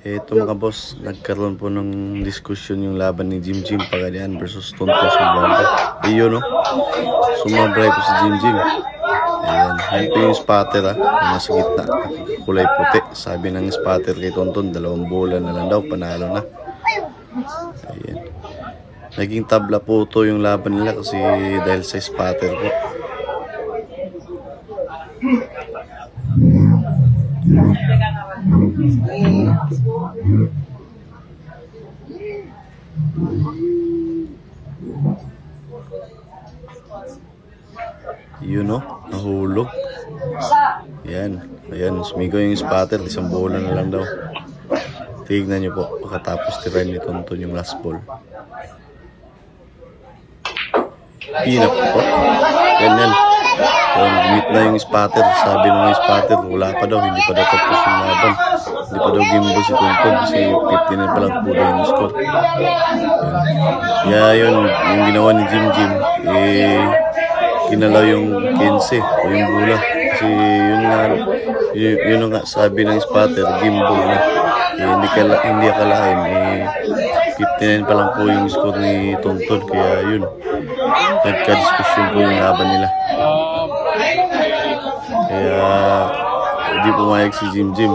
Ito mga boss, nagkaroon po ng diskusyon yung laban ni Jim Jim Pagalian versus Tonto Sumbanda. Iyo no, sumabray po si Jim Jim. Ayan, yan po yung spotter ha, yung nasa gitna, kulay puti. Sabi ng spotter kay Tonton, dalawang bola na lang daw, panalo na. Ayan. Naging tabla po to yung laban nila kasi dahil sa spotter po. Yun no, nahulog. Yan, ayan, sumigaw yung spotter, isang bola na lang daw. Tignan nyo po, pagkatapos tirahin ni Tonton yung last ball. Pinap po. Ganyan. Yung meet na yung spotter. Sabi ng yung spotter, wala pa daw, hindi pa daw tapos yung laban. Daw gimbal si Tonton kasi 50 na pa lang po daw yung score. Yeah, yun, yung ginawa ni Jim Jim, eh, kinalaw yung 15 o yung bola. Kasi yun nga, yun, yun nga sabi ng spotter, gimbal na. Eh, hindi, kala, hindi akalain, eh, 59 pa lang po yung score ni Tonton. Kaya yun, nagka-discussion po yung laban nila. Kaya, hindi pumayag si Jim Jim.